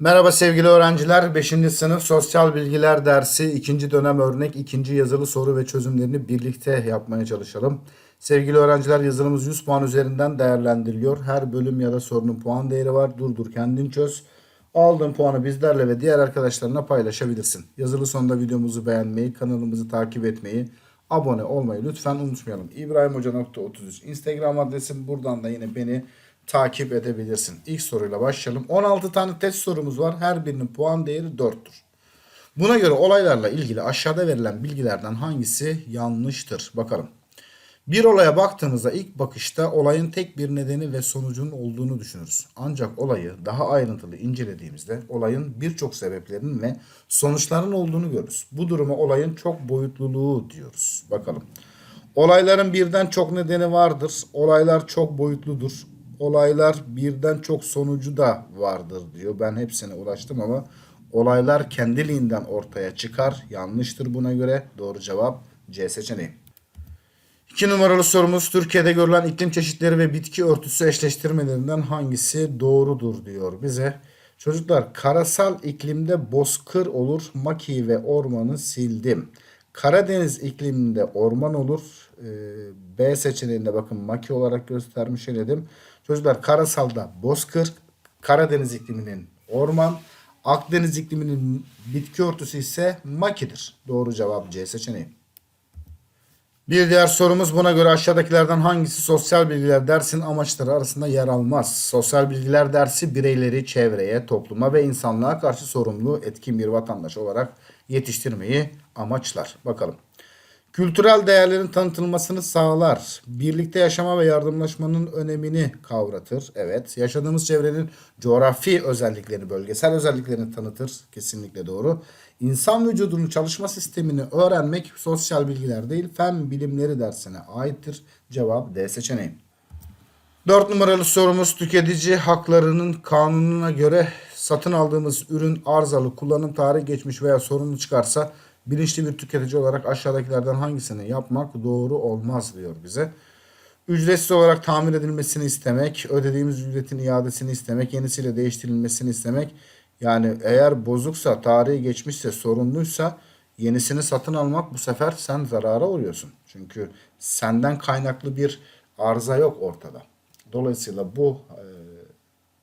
Merhaba sevgili öğrenciler. 5. sınıf sosyal bilgiler dersi 2. dönem örnek 2. yazılı soru ve çözümlerini birlikte yapmaya çalışalım. Sevgili öğrenciler yazılımız 100 puan üzerinden değerlendiriliyor. Her bölüm ya da sorunun puan değeri var. Durdur kendin çöz. Aldığın puanı bizlerle ve diğer arkadaşlarına paylaşabilirsin. Yazılı sonunda videomuzu beğenmeyi, kanalımızı takip etmeyi, abone olmayı lütfen unutmayalım. İbrahimhoca.33 Instagram adresim. Buradan da yine beni takip edebilirsin. İlk soruyla başlayalım. 16 tane test sorumuz var. Her birinin puan değeri 4'tür. Buna göre olaylarla ilgili aşağıda verilen bilgilerden hangisi yanlıştır? Bakalım. Bir olaya baktığımızda ilk bakışta olayın tek bir nedeni ve sonucunun olduğunu düşünürüz. Ancak olayı daha ayrıntılı incelediğimizde olayın birçok sebeplerinin ve sonuçların olduğunu görürüz. Bu duruma olayın çok boyutluluğu diyoruz. Bakalım. Olayların birden çok nedeni vardır. Olaylar çok boyutludur. Olaylar birden çok sonucu da vardır diyor. Ben hepsine ulaştım ama olaylar kendiliğinden ortaya çıkar. Yanlıştır buna göre. Doğru cevap C seçeneği. İki numaralı sorumuz Türkiye'de görülen iklim çeşitleri ve bitki örtüsü eşleştirmelerinden hangisi doğrudur diyor bize. Çocuklar karasal iklimde bozkır olur, maki ve ormanı sildim. Karadeniz ikliminde orman olur. Ee, B seçeneğinde bakın maki olarak göstermiş eledim. Çocuklar karasalda bozkır, Karadeniz ikliminin orman, Akdeniz ikliminin bitki örtüsü ise makidir. Doğru cevap C seçeneği. Bir diğer sorumuz buna göre aşağıdakilerden hangisi sosyal bilgiler dersinin amaçları arasında yer almaz? Sosyal bilgiler dersi bireyleri çevreye, topluma ve insanlığa karşı sorumlu etkin bir vatandaş olarak yetiştirmeyi amaçlar. Bakalım. Kültürel değerlerin tanıtılmasını sağlar. Birlikte yaşama ve yardımlaşmanın önemini kavratır. Evet. Yaşadığımız çevrenin coğrafi özelliklerini, bölgesel özelliklerini tanıtır. Kesinlikle doğru. İnsan vücudunun çalışma sistemini öğrenmek sosyal bilgiler değil, fen bilimleri dersine aittir. Cevap D seçeneği. 4 numaralı sorumuz tüketici haklarının kanununa göre satın aldığımız ürün arızalı, kullanım tarihi geçmiş veya sorunlu çıkarsa bilinçli bir tüketici olarak aşağıdakilerden hangisini yapmak doğru olmaz diyor bize. Ücretsiz olarak tamir edilmesini istemek, ödediğimiz ücretin iadesini istemek, yenisiyle değiştirilmesini istemek. Yani eğer bozuksa, tarihi geçmişse, sorunluysa yenisini satın almak bu sefer sen zarara uğruyorsun. Çünkü senden kaynaklı bir arıza yok ortada. Dolayısıyla bu e,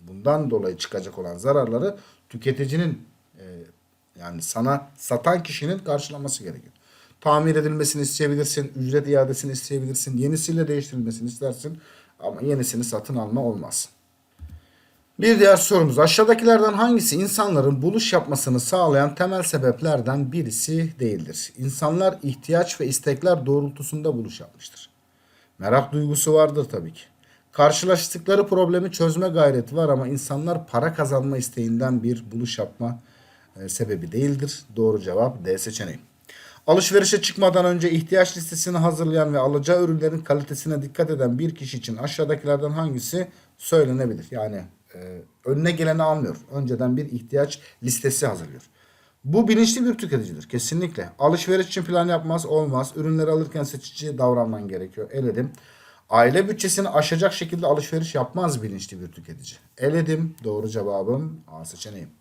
bundan dolayı çıkacak olan zararları tüketicinin yani sana satan kişinin karşılaması gerekiyor. Tamir edilmesini isteyebilirsin, ücret iadesini isteyebilirsin, yenisiyle değiştirilmesini istersin ama yenisini satın alma olmaz. Bir diğer sorumuz aşağıdakilerden hangisi insanların buluş yapmasını sağlayan temel sebeplerden birisi değildir? İnsanlar ihtiyaç ve istekler doğrultusunda buluş yapmıştır. Merak duygusu vardır tabii ki. Karşılaştıkları problemi çözme gayreti var ama insanlar para kazanma isteğinden bir buluş yapma sebebi değildir. Doğru cevap D seçeneği. Alışverişe çıkmadan önce ihtiyaç listesini hazırlayan ve alacağı ürünlerin kalitesine dikkat eden bir kişi için aşağıdakilerden hangisi söylenebilir? Yani e, önüne geleni almıyor. Önceden bir ihtiyaç listesi hazırlıyor. Bu bilinçli bir tüketicidir kesinlikle. Alışveriş için plan yapmaz olmaz. Ürünleri alırken seçici davranman gerekiyor. Eledim. Aile bütçesini aşacak şekilde alışveriş yapmaz bilinçli bir tüketici. Eledim. Doğru cevabım A seçeneği.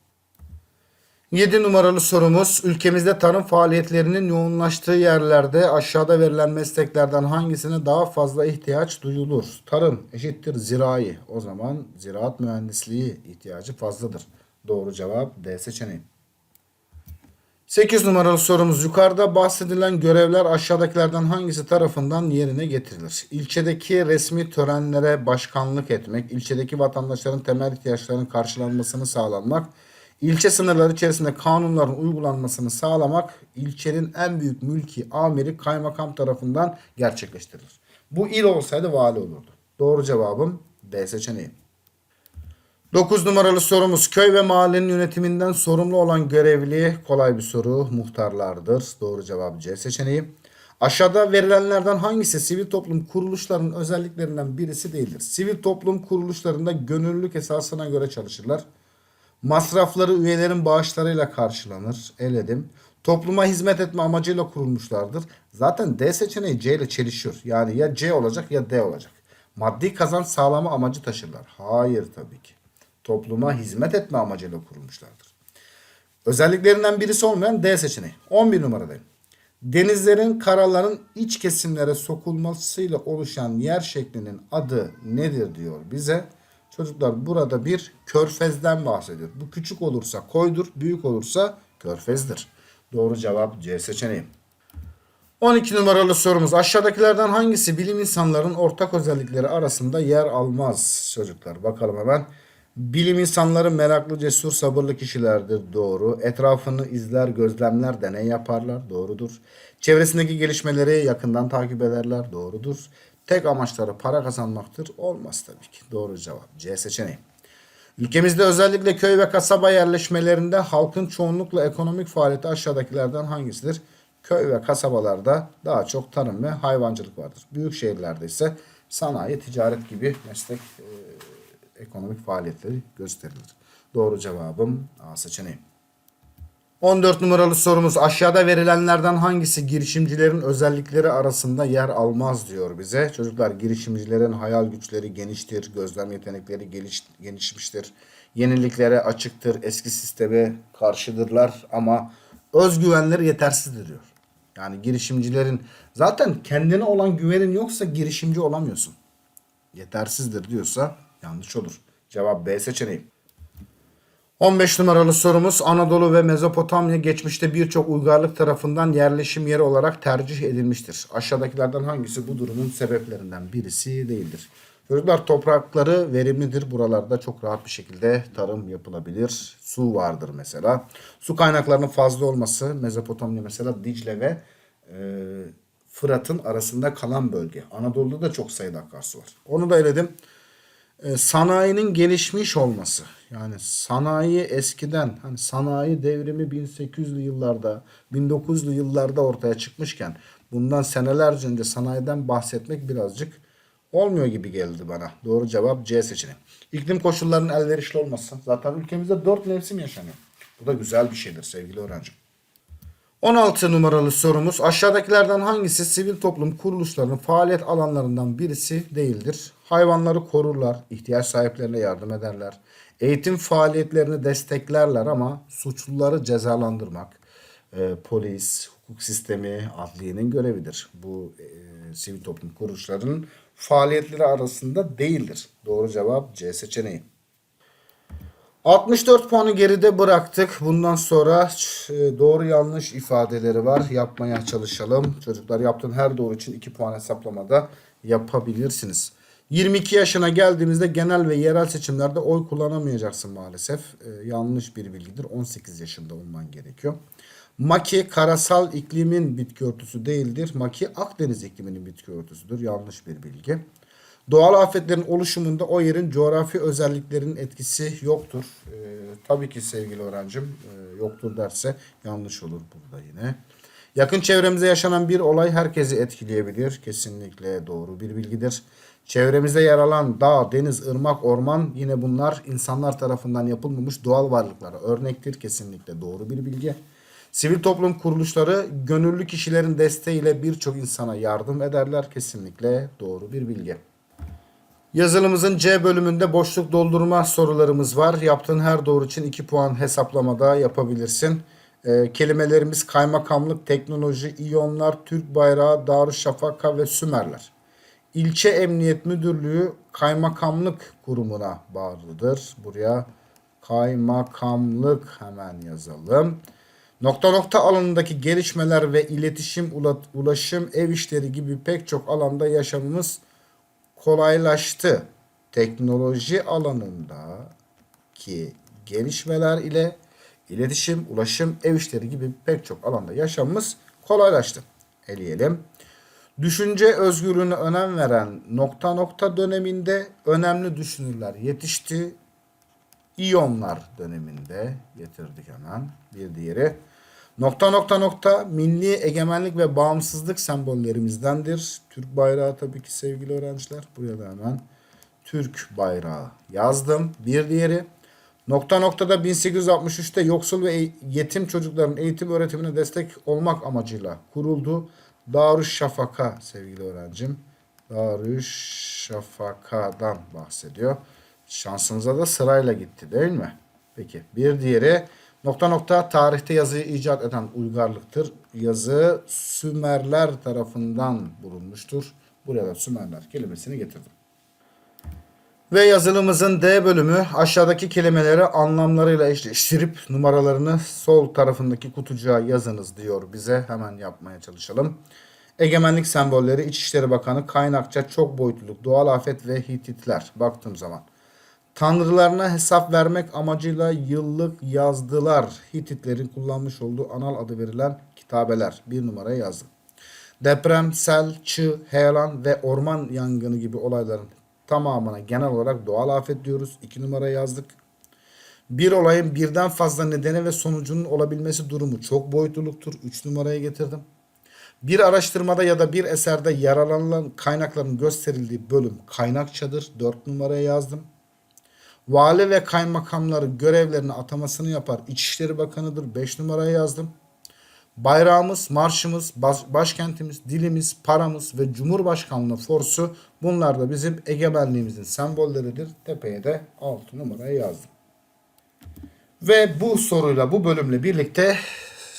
7 numaralı sorumuz ülkemizde tarım faaliyetlerinin yoğunlaştığı yerlerde aşağıda verilen mesleklerden hangisine daha fazla ihtiyaç duyulur? Tarım eşittir zirai. O zaman ziraat mühendisliği ihtiyacı fazladır. Doğru cevap D seçeneği. 8 numaralı sorumuz yukarıda bahsedilen görevler aşağıdakilerden hangisi tarafından yerine getirilir? İlçedeki resmi törenlere başkanlık etmek, ilçedeki vatandaşların temel ihtiyaçlarının karşılanmasını sağlamak, ilçe sınırları içerisinde kanunların uygulanmasını sağlamak, ilçenin en büyük mülki amiri kaymakam tarafından gerçekleştirilir. Bu il olsaydı vali olurdu. Doğru cevabım D seçeneği. 9 numaralı sorumuz köy ve mahallenin yönetiminden sorumlu olan görevli kolay bir soru muhtarlardır. Doğru cevap C seçeneği. Aşağıda verilenlerden hangisi sivil toplum kuruluşlarının özelliklerinden birisi değildir? Sivil toplum kuruluşlarında gönüllülük esasına göre çalışırlar. Masrafları üyelerin bağışlarıyla karşılanır. Eledim. Topluma hizmet etme amacıyla kurulmuşlardır. Zaten D seçeneği C ile çelişiyor. Yani ya C olacak ya D olacak. Maddi kazanç sağlama amacı taşırlar. Hayır tabii ki topluma hizmet etme amacıyla kurulmuşlardır. Özelliklerinden birisi olmayan D seçeneği. 11 numaradayım. Denizlerin, karaların iç kesimlere sokulmasıyla oluşan yer şeklinin adı nedir diyor bize. Çocuklar burada bir körfezden bahsediyor. Bu küçük olursa koydur, büyük olursa körfezdir. Doğru cevap C seçeneği. 12 numaralı sorumuz. Aşağıdakilerden hangisi bilim insanlarının ortak özellikleri arasında yer almaz çocuklar? Bakalım hemen. Bilim insanları meraklı, cesur, sabırlı kişilerdir. Doğru. Etrafını izler, gözlemler, deney yaparlar. Doğrudur. Çevresindeki gelişmeleri yakından takip ederler. Doğrudur. Tek amaçları para kazanmaktır. Olmaz tabii ki. Doğru cevap. C seçeneği. Ülkemizde özellikle köy ve kasaba yerleşmelerinde halkın çoğunlukla ekonomik faaliyeti aşağıdakilerden hangisidir? Köy ve kasabalarda daha çok tarım ve hayvancılık vardır. Büyük şehirlerde ise sanayi, ticaret gibi meslek e, ekonomik faaliyetleri gösterilir. Doğru cevabım A seçeneği. 14 numaralı sorumuz aşağıda verilenlerden hangisi girişimcilerin özellikleri arasında yer almaz diyor bize. Çocuklar girişimcilerin hayal güçleri geniştir, gözlem yetenekleri geliş, gelişmiştir, yeniliklere açıktır, eski sisteme karşıdırlar ama özgüvenleri yetersizdir diyor. Yani girişimcilerin zaten kendine olan güvenin yoksa girişimci olamıyorsun. Yetersizdir diyorsa yanlış olur. Cevap B seçeneği. 15 numaralı sorumuz Anadolu ve Mezopotamya geçmişte birçok uygarlık tarafından yerleşim yeri olarak tercih edilmiştir. Aşağıdakilerden hangisi bu durumun sebeplerinden birisi değildir? Çocuklar toprakları verimlidir. Buralarda çok rahat bir şekilde tarım yapılabilir. Su vardır mesela. Su kaynaklarının fazla olması Mezopotamya mesela Dicle ve e, Fırat'ın arasında kalan bölge. Anadolu'da da çok sayıda akarsu var. Onu da eledim. E, sanayinin gelişmiş olması. Yani sanayi eskiden hani sanayi devrimi 1800'lü yıllarda 1900'lü yıllarda ortaya çıkmışken bundan senelerce önce sanayiden bahsetmek birazcık olmuyor gibi geldi bana. Doğru cevap C seçeneği. İklim koşullarının elverişli olması. Zaten ülkemizde 4 mevsim yaşanıyor. Bu da güzel bir şeydir sevgili öğrencim. 16 numaralı sorumuz aşağıdakilerden hangisi sivil toplum kuruluşlarının faaliyet alanlarından birisi değildir? Hayvanları korurlar, ihtiyaç sahiplerine yardım ederler, eğitim faaliyetlerini desteklerler ama suçluları cezalandırmak e, polis, hukuk sistemi, adliyenin görevidir. Bu e, sivil toplum kuruluşlarının faaliyetleri arasında değildir. Doğru cevap C seçeneği. 64 puanı geride bıraktık. Bundan sonra e, doğru yanlış ifadeleri var. Yapmaya çalışalım. Çocuklar yaptığın her doğru için 2 puan hesaplamada yapabilirsiniz. 22 yaşına geldiğimizde genel ve yerel seçimlerde oy kullanamayacaksın maalesef. E, yanlış bir bilgidir. 18 yaşında olman gerekiyor. Maki karasal iklimin bitki örtüsü değildir. Maki Akdeniz ikliminin bitki örtüsüdür. Yanlış bir bilgi. Doğal afetlerin oluşumunda o yerin coğrafi özelliklerinin etkisi yoktur. Ee, tabii ki sevgili öğrencim e, yoktur derse yanlış olur burada yine. Yakın çevremizde yaşanan bir olay herkesi etkileyebilir. Kesinlikle doğru bir bilgidir. Çevremizde yer alan dağ, deniz, ırmak, orman yine bunlar insanlar tarafından yapılmamış doğal varlıklara örnektir. Kesinlikle doğru bir bilgi. Sivil toplum kuruluşları gönüllü kişilerin desteğiyle birçok insana yardım ederler. Kesinlikle doğru bir bilgi. Yazılımızın C bölümünde boşluk doldurma sorularımız var. Yaptığın her doğru için 2 puan hesaplamada yapabilirsin. Ee, kelimelerimiz kaymakamlık, teknoloji, iyonlar, Türk bayrağı, Darüşşafaka ve Sümerler. İlçe Emniyet Müdürlüğü kaymakamlık kurumuna bağlıdır. Buraya kaymakamlık hemen yazalım. Nokta nokta alanındaki gelişmeler ve iletişim, ulaşım, ev işleri gibi pek çok alanda yaşamımız kolaylaştı. Teknoloji alanındaki gelişmeler ile iletişim, ulaşım, ev işleri gibi pek çok alanda yaşamımız kolaylaştı. Eleyelim. Düşünce özgürlüğüne önem veren nokta nokta döneminde önemli düşünürler yetişti. İyonlar döneminde getirdik hemen bir diğeri. Nokta nokta nokta milli egemenlik ve bağımsızlık sembollerimizdendir. Türk bayrağı tabii ki sevgili öğrenciler. Buraya da hemen Türk bayrağı yazdım. Bir diğeri nokta noktada 1863'te yoksul ve yetim çocukların eğitim öğretimine destek olmak amacıyla kuruldu. Darüşşafaka sevgili öğrencim. Darüşşafaka'dan bahsediyor. Şansımıza da sırayla gitti değil mi? Peki bir diğeri nokta nokta tarihte yazıyı icat eden uygarlıktır. Yazı Sümerler tarafından bulunmuştur. Buraya da Sümerler kelimesini getirdim. Ve yazılımızın D bölümü aşağıdaki kelimeleri anlamlarıyla eşleştirip numaralarını sol tarafındaki kutucuğa yazınız diyor bize. Hemen yapmaya çalışalım. Egemenlik sembolleri İçişleri Bakanı kaynakça çok boyutluluk, doğal afet ve Hititler baktığım zaman. Tanrılarına hesap vermek amacıyla yıllık yazdılar. Hititlerin kullanmış olduğu anal adı verilen kitabeler. Bir numaraya yazdım. Deprem, sel, çığ, heyelan ve orman yangını gibi olayların tamamına genel olarak doğal afet diyoruz. İki numara yazdık. Bir olayın birden fazla nedeni ve sonucunun olabilmesi durumu çok boyutluluktur. Üç numaraya getirdim. Bir araştırmada ya da bir eserde yararlanılan kaynakların gösterildiği bölüm kaynakçadır. Dört numaraya yazdım. Vali ve kaymakamları görevlerini atamasını yapar. İçişleri Bakanı'dır. 5 numaraya yazdım. Bayrağımız, marşımız, baş- başkentimiz, dilimiz, paramız ve Cumhurbaşkanlığı forsu bunlar da bizim egemenliğimizin sembolleridir. Tepeye de 6 numaraya yazdım. Ve bu soruyla bu bölümle birlikte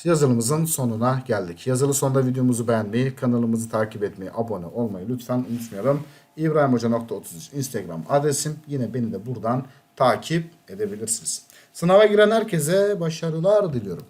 yazılımızın sonuna geldik. Yazılı sonda videomuzu beğenmeyi, kanalımızı takip etmeyi, abone olmayı lütfen unutmayalım. İbrahimhoca.33 Instagram adresim. Yine beni de buradan takip edebilirsiniz. Sınava giren herkese başarılar diliyorum.